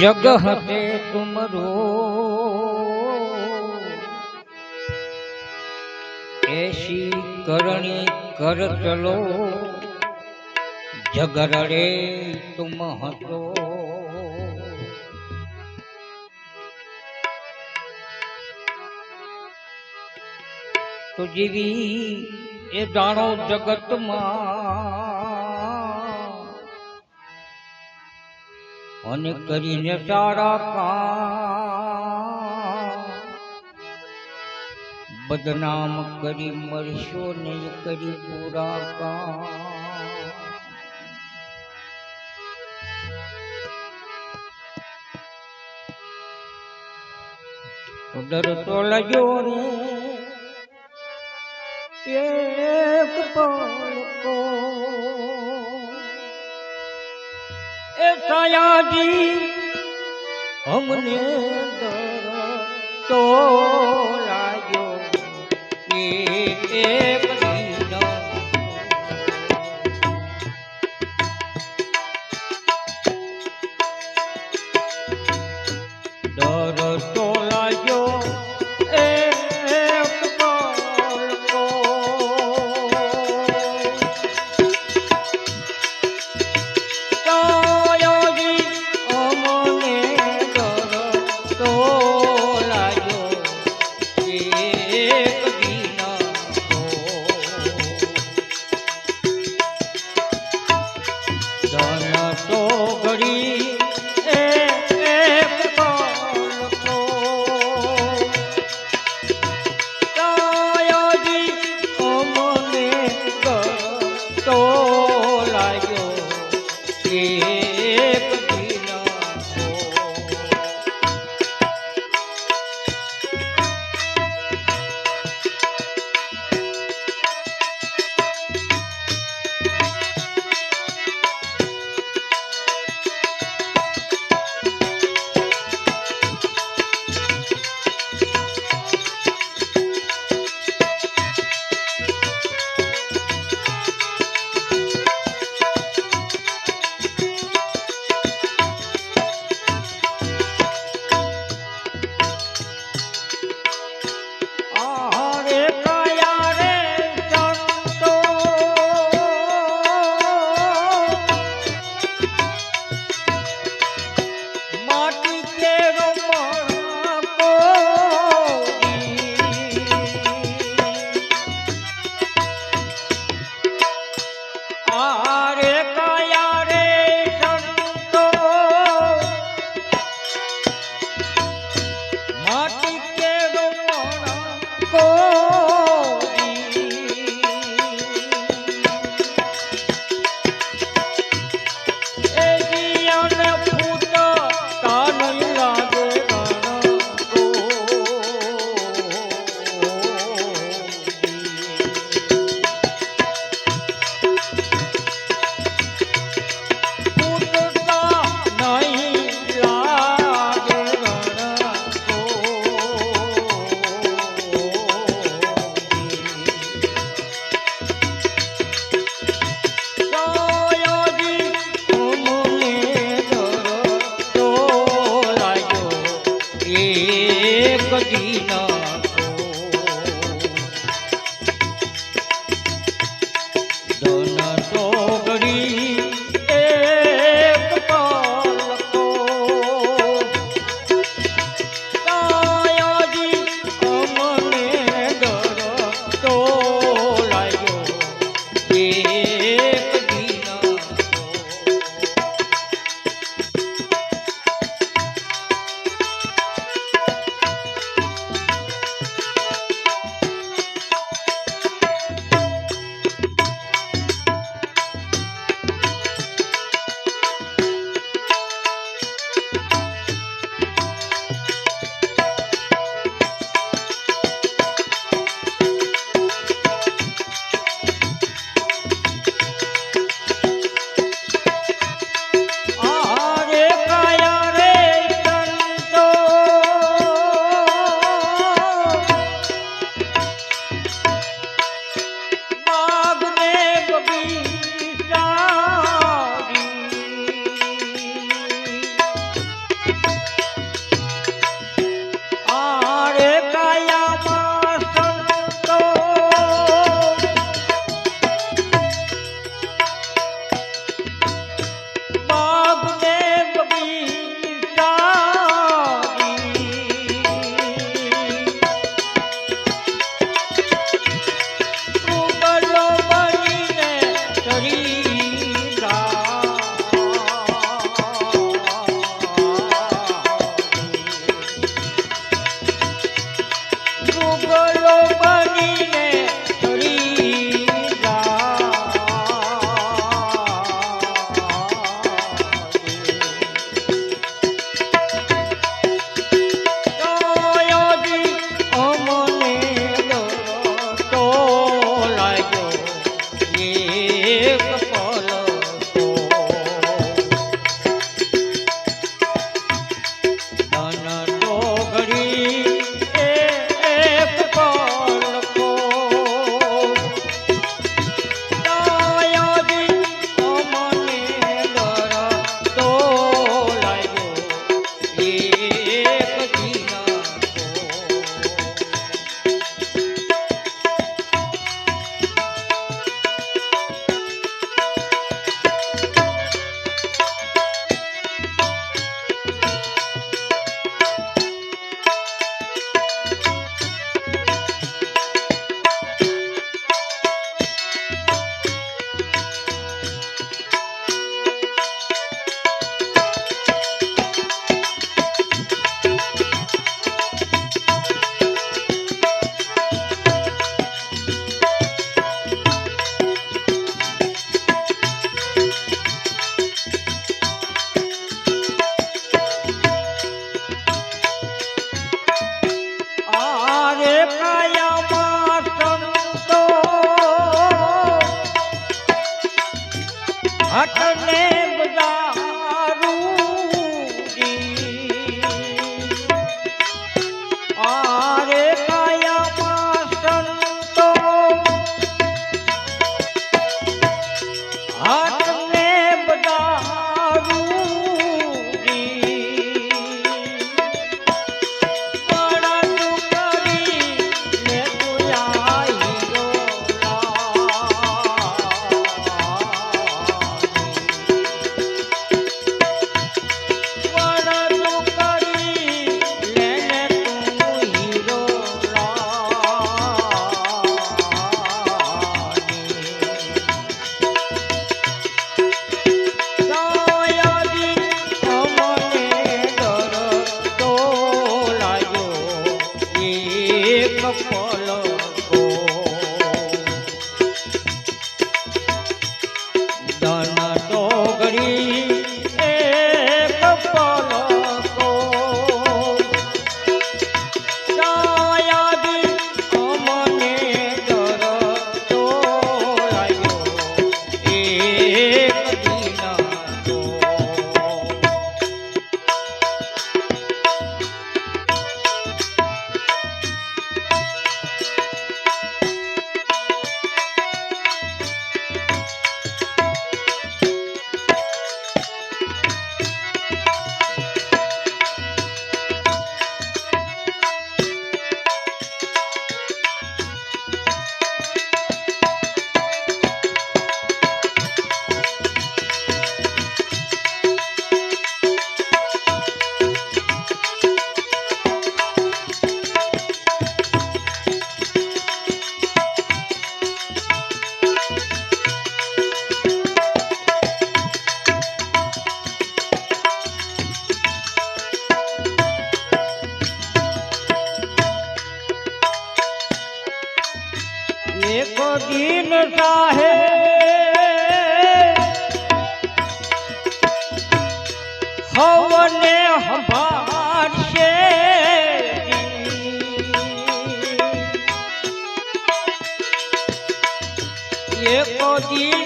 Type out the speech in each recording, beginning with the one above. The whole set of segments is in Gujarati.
જગ હતે તુમરો. એસી કરણી કર ચલો. જગરડે તુમ હતો. તો જેવી એ જાણો જગતમાં. અને કરીને તારા કામ બદનામ કરી મરશો ને કરી પૂરા કામ ડરતો લગ્યો રે, એક પણ સયાજી અમને તો લાગ્યો. એ સાહે હવને હંભાળશે એકો દી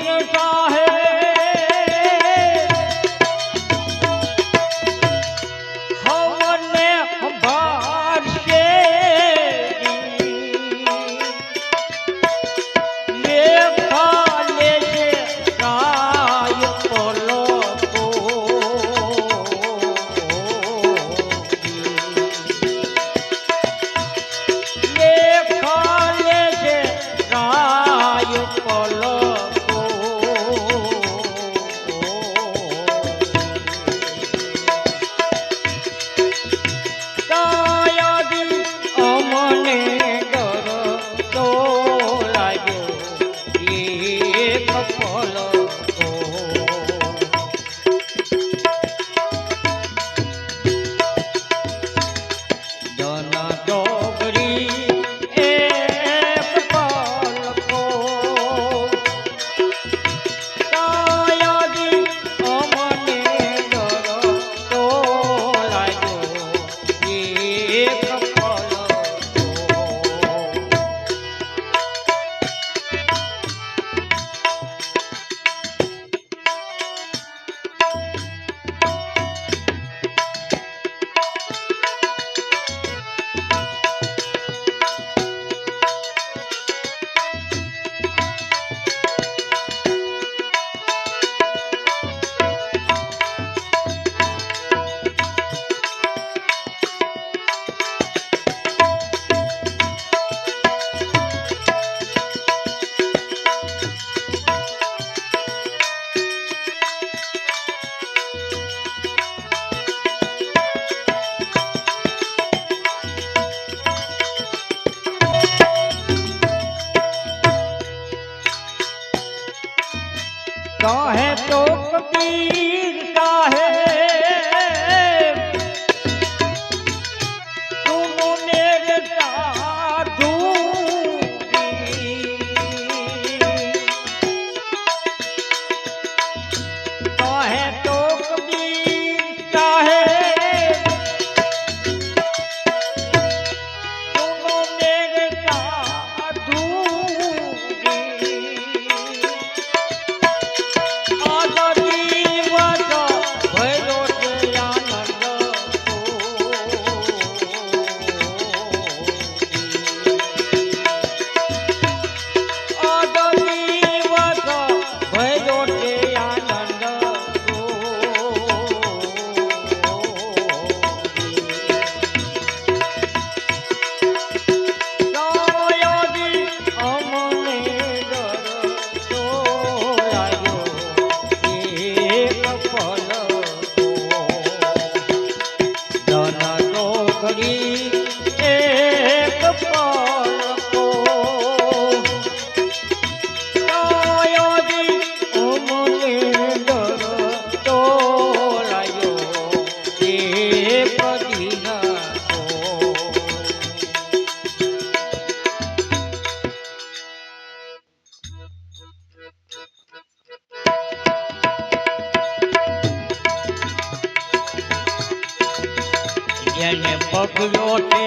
પકવ્યો તે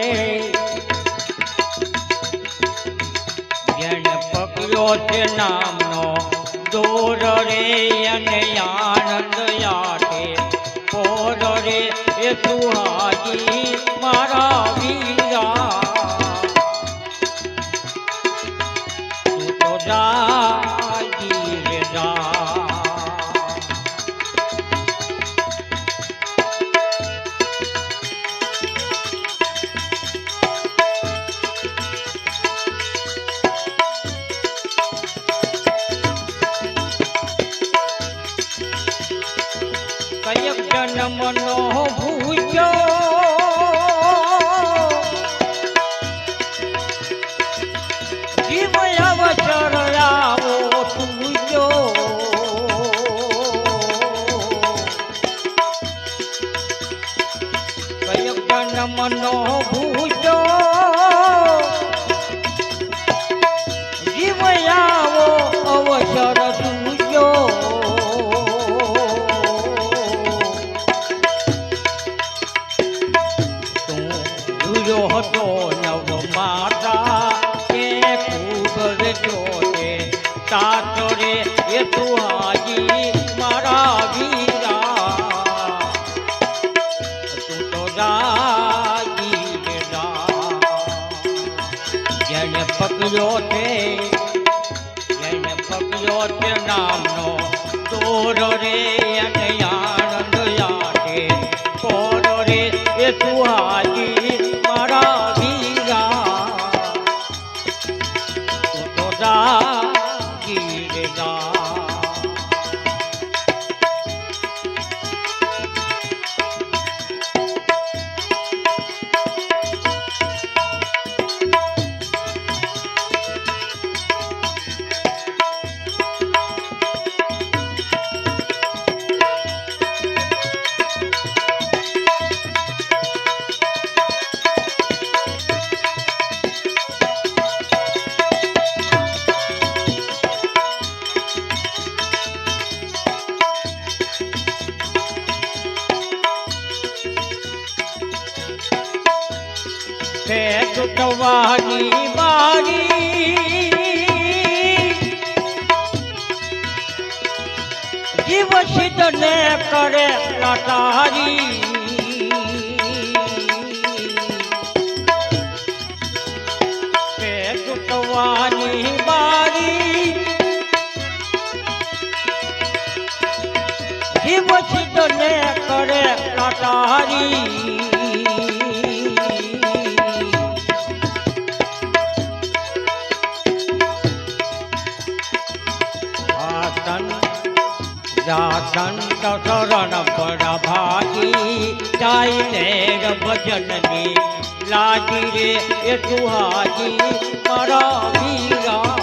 જેને પકવ્યો તે નામનો દોર રે અને આનંદ યાટે. પોર રે એ સુહાજી મારા વીરા নম ગયો હતો નવ માતા કે કુગરજો ને તાતરે એ તુહાજી મારા વીરા. તું તો રાગી જણ પકડ્યો તે ને કરે લટારી. તૂટવાની મારી જીવ સિદ્ધ ને કરે લટારી. શરણ પર ભાગી જાય ભજનની લાગી રે એ સુહાજી મારા વીરા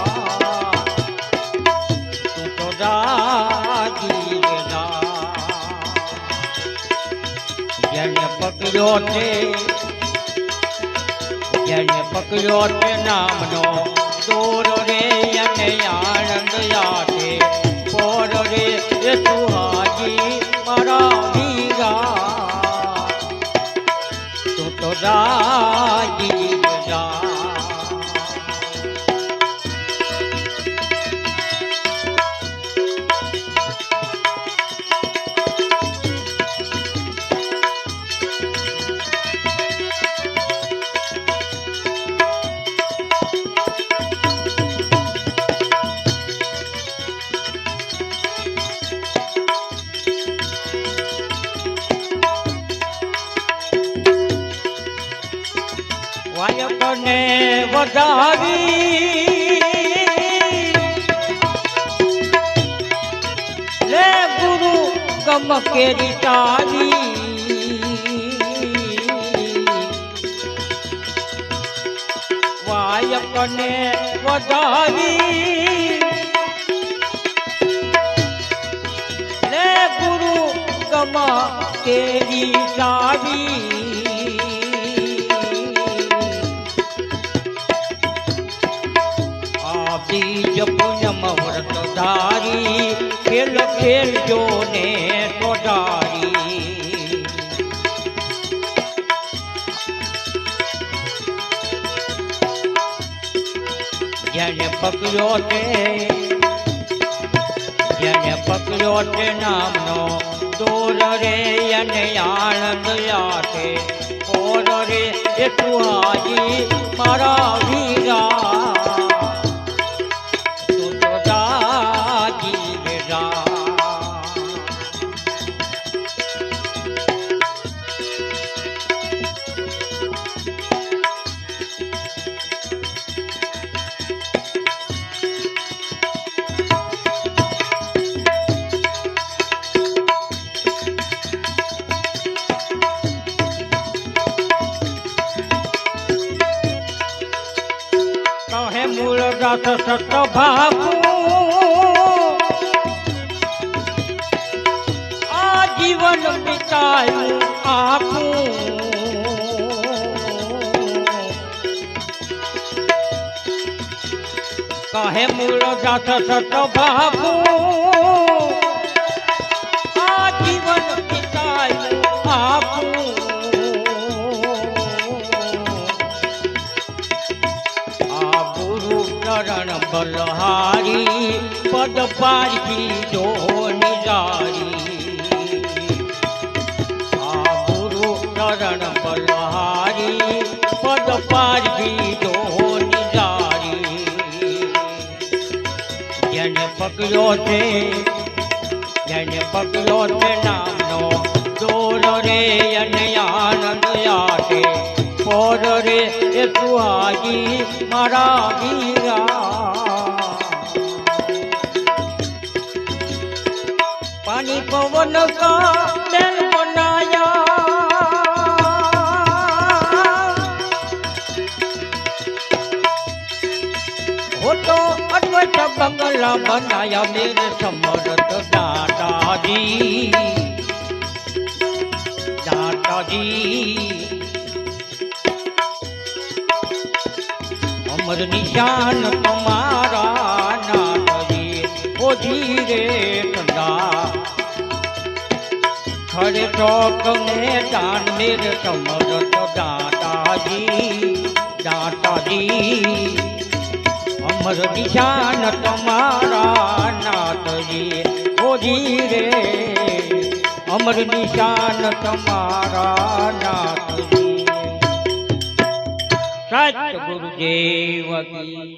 તું તો દાગી રે દા. જેને પકડ્યો છે જેને પકડ્યો તે નામનો દોર રે અને આનંદ યાદે પોર રે એ સુહાજી તું વાયકને વધાવી. લે ગુરુ ગમ કેવી તારી પકડ્યો તે જેને પકડ્યો તે નામનો દોર રે અને આનંદ યાતે ઓર રે એ સુહાજી મારા હે મૂળો જાત સતો બાપુ આ જીવન પિતાય આપુ. આ ગુરુ ચરણ બલહારી, પદ પારખી જો નિજારી. આ ગુરુ ચરણ બલહારી, પદ પારખી પગલો તે જણ પગલો તે નાનો દોર રે અને આનંદ આશે પોર રે, એ સુહાગી મારા મીરા પાણી પવન કા મોગલા બનાયા મેરે સમરથ દાદાજી દાદાજી અમર નિશાન તમારા નાગરી ઓ ધીરે ઠંડા ખડે ચોક મે દાન મેરે સમરથ દાદાજી દાદાજી મારો દિશાન તમારા નાથજી ઓજી રે. અમર નિશાન તમારા નાથજી. સત ગુરુદેવ કી